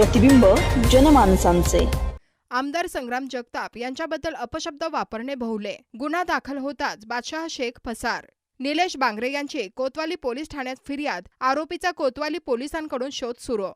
प्रतिबिंब जनमानसांचे. आमदार संग्राम जगताप यांच्याबद्दल अपशब्द वापरणे भोवले गुन्हा दाखल होताच बादशाह शेख फसार निलेश बांगरे यांची कोतवाली पोलीस ठाण्यात फिर्याद आरोपीचा कोतवाली पोलिसांकडून शोध सुरू.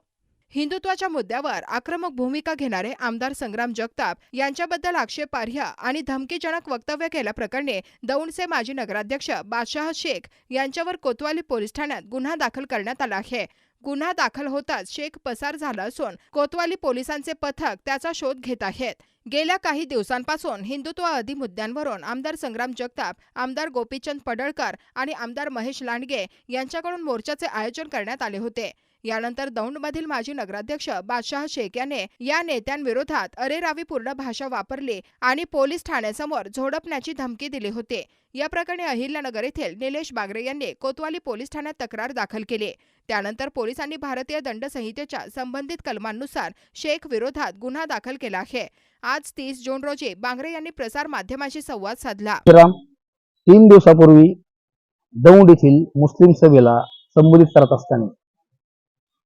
हिंदुत्वाच्या मुद्द्यावर आक्रमक भूमिका घेणारे आमदार संग्राम जगताप यांच्याबद्दल आक्षेपार्ह आणि धमकीजनक वक्तव्य केल्याप्रकरणी दौंडचे माजी नगराध्यक्ष बादशाह शेख यांच्यावर कोतवाली पोलीस ठाण्यात गुन्हा दाखल करण्यात आला आहे. गुन्हा दाखल होताच शेख पसार झाला असून कोतवाली पोलिसांचे पथक त्याचा शोध घेत आहेत. गेल्या काही दिवसांपासून हिंदुत्ववादी मुद्द्यांवरून आमदार संग्राम जगताप आमदार गोपीचंद पडळकर आणि आमदार महेश लांडगे यांच्याकडून मोर्चाचे आयोजन करण्यात आले होते. यानंतर दौंडमधील माजी नगराध्यक्ष बादशाह शेख याने या नेत्यांविरोधात अरेरावीपूर्ण भाषा वापरली आणि पोलीस ठाण्यासमोर झोडपण्याची धमकी दिली होती. या प्रकरणी अहिल्यानगर येथील निलेश बागरे यांनी कोतवाली पोलीस ठाण्यात तक्रार दाखल केली. त्यानंतर पोलिसांनी भारतीय दंड संहितेच्या संबंधित कलमांनुसार शेख विरोधात गुन्हा दाखल केला आहे. आज तीस जून रोजी बांगरे यांनी प्रसार माध्यमांशी संवाद साधला. तीन दिवसापूर्वी दौंड येथील मुस्लिम सभेला संबोधित करत असताना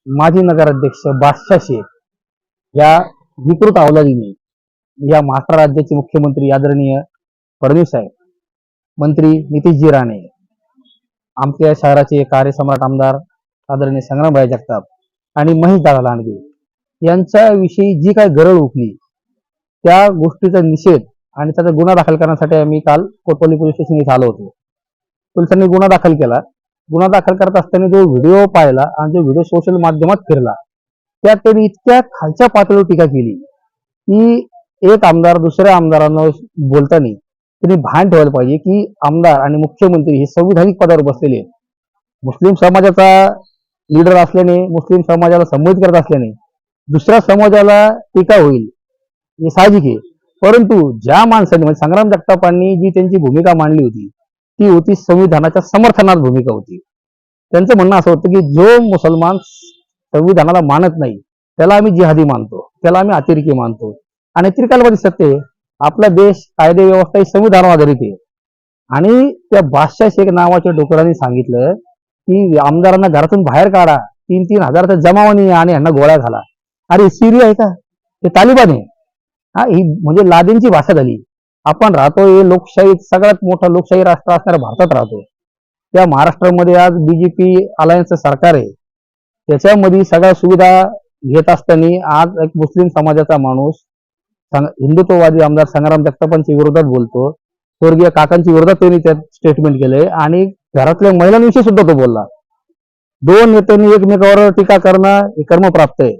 माजी नगराध्यक्ष बादशाह शेख या विकृत अवलादीने या महाराष्ट्र राज्याचे मुख्यमंत्री आदरणीय फडणवीस साहेब मंत्री नितीशजी राणे आमच्या शहराचे कार्यसम्राट आमदार आदरणीय संग्रामभाई जगताप आणि महेश दादा लांडगे यांच्याविषयी जी काय गरळ उठली त्या गोष्टीचा निषेध आणि त्याचा गुन्हा दाखल करण्यासाठी आम्ही काल कोतवाली पोलीस स्टेशन इथे आलो होतो. पोलिसांनी गुन्हा दाखल केला. गुन्हा दाखल करत असताना जो व्हिडिओ पाहिला आणि जो व्हिडिओ सोशल माध्यमात फिरला त्यात त्यांनी इतक्या खालच्या पातळीवर टीका केली. की एक आमदार दुसऱ्या आमदारांना बोलताना त्यांनी भान ठेवायला पाहिजे की आमदार आणि मुख्यमंत्री हे संविधानिक पदावर बसलेले मुस्लिम समाजाचा लीडर असल्याने मुस्लिम समाजाला संबोधित करत असल्याने दुसऱ्या समाजाला टीका होईल हे साहजिक आहे. परंतु ज्या माणसाने म्हणजे संग्राम जगतापांनी जी त्यांची भूमिका मांडली होती ती होती संविधानाच्या समर्थनात भूमिका होती. त्यांचं म्हणणं असं होतं की जो मुसलमान संविधानाला मानत नाही त्याला आम्ही जिहादी मानतो त्याला आम्ही अतिरेकी मानतो. आणि त्रिकालवादी सत्य आपला देश कायदे व्यवस्था ही संविधानावर आधारित आहे. आणि त्या बादशाह शेख नावाच्या डोकरांनी सांगितलं की आमदारांना घरातून बाहेर काढा तीन तीन हजाराचा जमावानी आणि यांना गोळ्या घाला. अरे सिरी आहे का? ते तालिबान आहे. हा ही म्हणजे लादेनची भाषा झाली. आपण राहतो हे लोकशाही सगळ्यात मोठा लोकशाही राष्ट्र असणाऱ्या भारतात राहतो त्या महाराष्ट्रामध्ये आज बीजेपी अलायन्सचं सरकार आहे. त्याच्यामध्ये सगळ्या सुविधा घेत असताना आज एक मुस्लिम समाजाचा माणूस हिंदुत्ववादी आमदार संग्राम जगतापांच्या विरोधात बोलतो. स्वर्गीय काकांच्या विरोधात त्यांनी त्यात स्टेटमेंट केलंय आणि घरातल्या महिलांविषयी सुद्धा तो बोलला. दोन नेत्यांनी एकमेकावर टीका करणं हे कर्मप्राप्त आहे.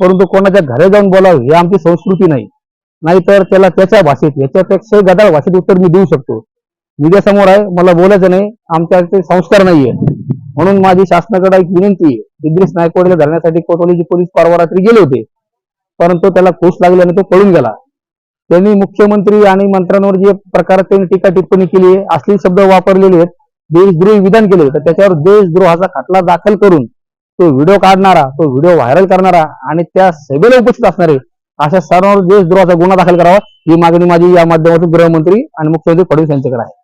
परंतु कोणाच्या घरे जाऊन बोलावं ही आमची संस्कृती नाही. नाहीतर त्याला त्याच्या भाषेत याच्यापेक्षा गदाळ भाषेत उत्तर मी देऊ शकतो. मीडिया समोर आहे मला बोलायचं नाही आमच्या संस्कार नाहीये. म्हणून माझी शासनाकडे एक विनंती आहे इद्रिस नायकवाडीला धरण्यासाठी कोतवालीचे पोलीस परवा रात्री गेले होते. परंतु त्याला खुश लागल्याने तो पळून गेला. त्यांनी मुख्यमंत्री आणि मंत्र्यांवर जे प्रकार त्यांनी टीका टिप्पणी केली आहे असली शब्द वापरलेले आहेत देशद्रोही विधान केले तर त्याच्यावर देशद्रोहाचा खटला दाखल करून तो व्हिडिओ काढणारा तो व्हिडिओ व्हायरल करणारा आणि त्या सभेला उपस्थित असणारे अशा सर्वांवर देशद्रोहाचा गुन्हा दाखल करावा ही मागणी माझी या माध्यमातून गृहमंत्री आणि मुख्यमंत्री फडणवीस यांच्याकडे आहे.